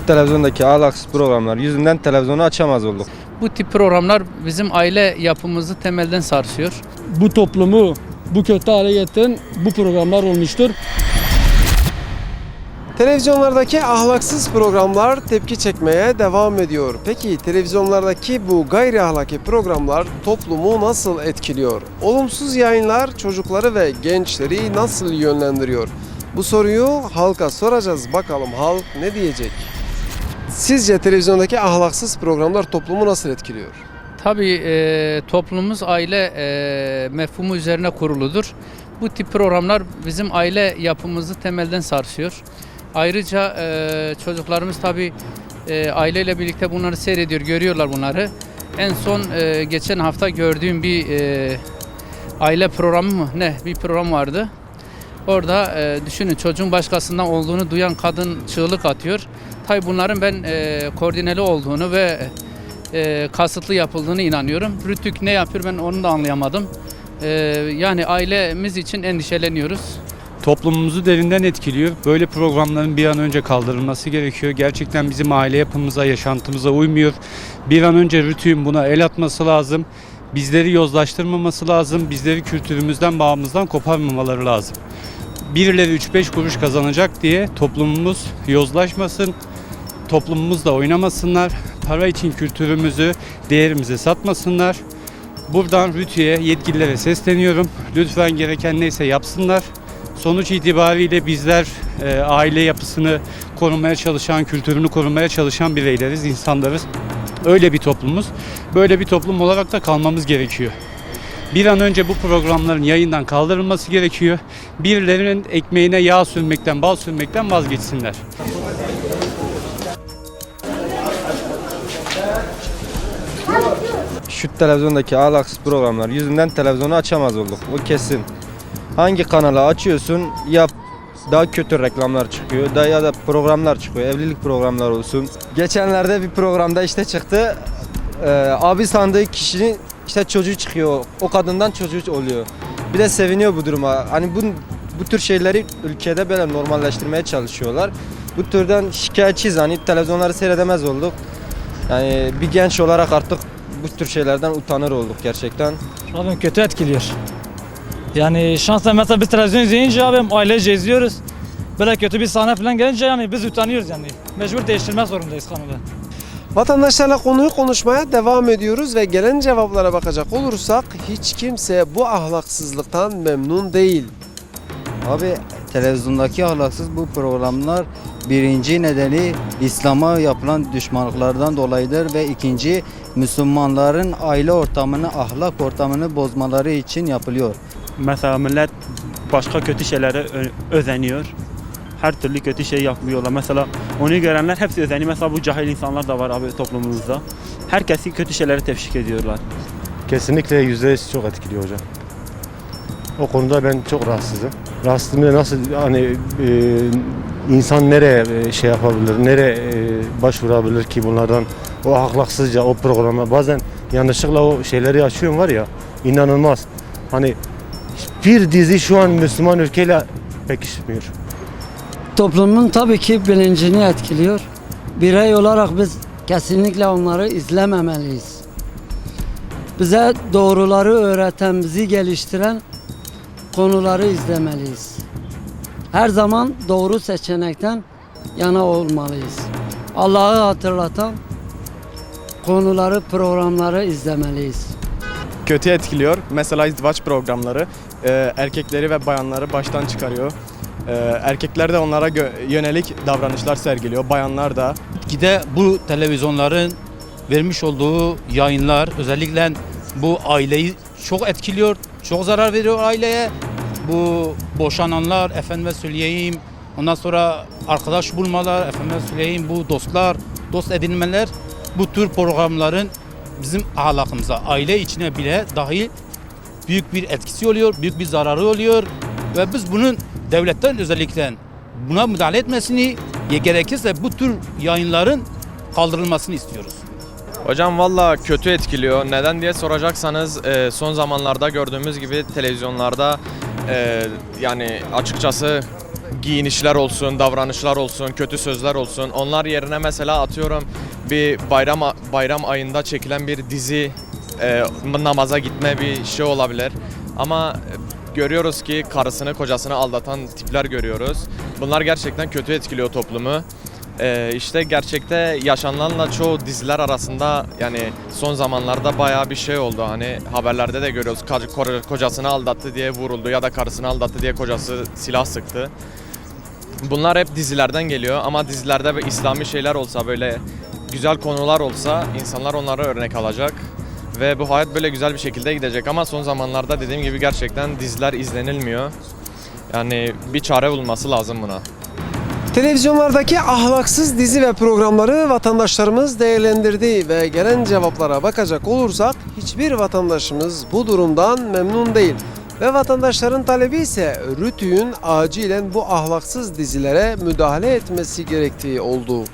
Şu televizyondaki ahlaksız programlar yüzünden televizyonu açamaz olduk. Bu tip programlar bizim aile yapımızı temelden sarsıyor. bu toplumu bu kötü hale getiren bu programlar olmuştur. Televizyonlardaki ahlaksız programlar tepki çekmeye devam ediyor. Peki televizyonlardaki bu gayri ahlaki programlar toplumu nasıl etkiliyor? Olumsuz yayınlar çocukları ve gençleri nasıl yönlendiriyor? Bu soruyu halka soracağız. Bakalım halk ne diyecek? Sizce televizyondaki ahlaksız programlar toplumu nasıl etkiliyor? Tabii e, toplumumuz aile e, mefhumu üzerine kuruludur. Bu tip programlar bizim aile yapımızı temelden sarsıyor. Ayrıca e, çocuklarımız tabii e, aileyle birlikte bunları seyrediyor, görüyorlar bunları. En son e, geçen hafta gördüğüm bir e, aile programı mı ne bir program vardı. Orada e, düşünün çocuğun başkasından olduğunu duyan kadın çığlık atıyor. Tabii bunların ben e, koordineli olduğunu ve e, kasıtlı yapıldığını inanıyorum. Rütük ne yapıyor ben onu da anlayamadım. E, yani ailemiz için endişeleniyoruz. toplumumuzu derinden etkiliyor. Böyle programların bir an önce kaldırılması gerekiyor. Gerçekten bizim aile yapımıza, yaşantımıza uymuyor. Bir an önce Rütü'nün buna el atması lazım. Bizleri yozlaştırmaması lazım. Bizleri kültürümüzden, bağımızdan koparmamaları lazım. Birileri 3-5 kuruş kazanacak diye toplumumuz yozlaşmasın. Toplumumuzla oynamasınlar. Para için kültürümüzü, değerimizi satmasınlar. Buradan Rütü'ye, yetkililere sesleniyorum. Lütfen gereken neyse yapsınlar. Sonuç itibariyle bizler e, aile yapısını korumaya çalışan, kültürünü korumaya çalışan bireyleriz, insanlarız. Öyle bir toplumuz. Böyle bir toplum olarak da kalmamız gerekiyor. Bir an önce bu programların yayından kaldırılması gerekiyor. Birilerinin ekmeğine yağ sürmekten, bal sürmekten vazgeçsinler. Şu televizyondaki ahlaksız programlar yüzünden televizyonu açamaz olduk. O kesin. Hangi kanalı açıyorsun ya daha kötü reklamlar çıkıyor da ya da programlar çıkıyor. Evlilik programları olsun. Geçenlerde bir programda işte çıktı. Ee, abi sandığı kişinin işte çocuğu çıkıyor. O kadından çocuğu oluyor. Bir de seviniyor bu duruma. Hani bu bu tür şeyleri ülkede böyle normalleştirmeye çalışıyorlar. Bu türden şikayetçiyiz hani televizyonları seyredemez olduk. Yani bir genç olarak artık bu tür şeylerden utanır olduk gerçekten. Abi kötü etkiliyor. Yani şansla mesela biz televizyon izleyince abi ailece izliyoruz. Böyle kötü bir sahne falan gelince yani biz utanıyoruz yani. Mecbur değiştirmek zorundayız kanalı. Vatandaşlarla konuyu konuşmaya devam ediyoruz ve gelen cevaplara bakacak olursak hiç kimse bu ahlaksızlıktan memnun değil. Abi televizyondaki ahlaksız bu programlar birinci nedeni İslam'a yapılan düşmanlıklardan dolayıdır ve ikinci Müslümanların aile ortamını, ahlak ortamını bozmaları için yapılıyor. Mesela millet başka kötü şeylere özeniyor. Her türlü kötü şey yapıyorlar. Mesela onu görenler hepsi özeniyor. Mesela bu cahil insanlar da var abi toplumumuzda. Herkesi kötü şeylere teşvik ediyorlar. Kesinlikle yüzde yüz çok etkiliyor hocam. O konuda ben çok rahatsızım. Rahatsızlığım da nasıl hani e, insan nereye e, şey yapabilir, nereye e, başvurabilir ki bunlardan o ahlaksızca o programa bazen yanlışlıkla o şeyleri açıyorum var ya inanılmaz. Hani bir dizi şu an Müslüman ülkeyle pekişmiyor. Toplumun tabii ki bilincini etkiliyor. Birey olarak biz kesinlikle onları izlememeliyiz. Bize doğruları öğreten, bizi geliştiren konuları izlemeliyiz. Her zaman doğru seçenekten yana olmalıyız. Allah'ı hatırlatan konuları, programları izlemeliyiz. kötü etkiliyor. Mesela izdivaç programları e, erkekleri ve bayanları baştan çıkarıyor. E, erkekler de onlara gö- yönelik davranışlar sergiliyor. Bayanlar da Gide bu televizyonların vermiş olduğu yayınlar özellikle bu aileyi çok etkiliyor, çok zarar veriyor aileye. Bu boşananlar, efendime söyleyeyim, ondan sonra arkadaş bulmalar, efendime söyleyeyim bu dostlar, dost edinmeler bu tür programların bizim ahlakımıza, aile içine bile dahil büyük bir etkisi oluyor, büyük bir zararı oluyor ve biz bunun devletten özellikle buna müdahale etmesini gerekirse bu tür yayınların kaldırılmasını istiyoruz. Hocam valla kötü etkiliyor. Neden diye soracaksanız son zamanlarda gördüğümüz gibi televizyonlarda e, yani açıkçası giyinişler olsun, davranışlar olsun, kötü sözler olsun. Onlar yerine mesela atıyorum bir bayram bayram ayında çekilen bir dizi e, namaza gitme bir şey olabilir. Ama görüyoruz ki karısını kocasını aldatan tipler görüyoruz. Bunlar gerçekten kötü etkiliyor toplumu. Ee, işte gerçekte yaşanılanla çoğu diziler arasında yani son zamanlarda bayağı bir şey oldu. Hani haberlerde de görüyoruz kocasını aldattı diye vuruldu ya da karısını aldattı diye kocası silah sıktı. Bunlar hep dizilerden geliyor ama dizilerde böyle İslami şeyler olsa böyle güzel konular olsa insanlar onlara örnek alacak. Ve bu hayat böyle güzel bir şekilde gidecek ama son zamanlarda dediğim gibi gerçekten diziler izlenilmiyor. Yani bir çare bulması lazım buna. Televizyonlardaki ahlaksız dizi ve programları vatandaşlarımız değerlendirdi ve gelen cevaplara bakacak olursak hiçbir vatandaşımız bu durumdan memnun değil. Ve vatandaşların talebi ise RTÜK'ün acilen bu ahlaksız dizilere müdahale etmesi gerektiği oldu.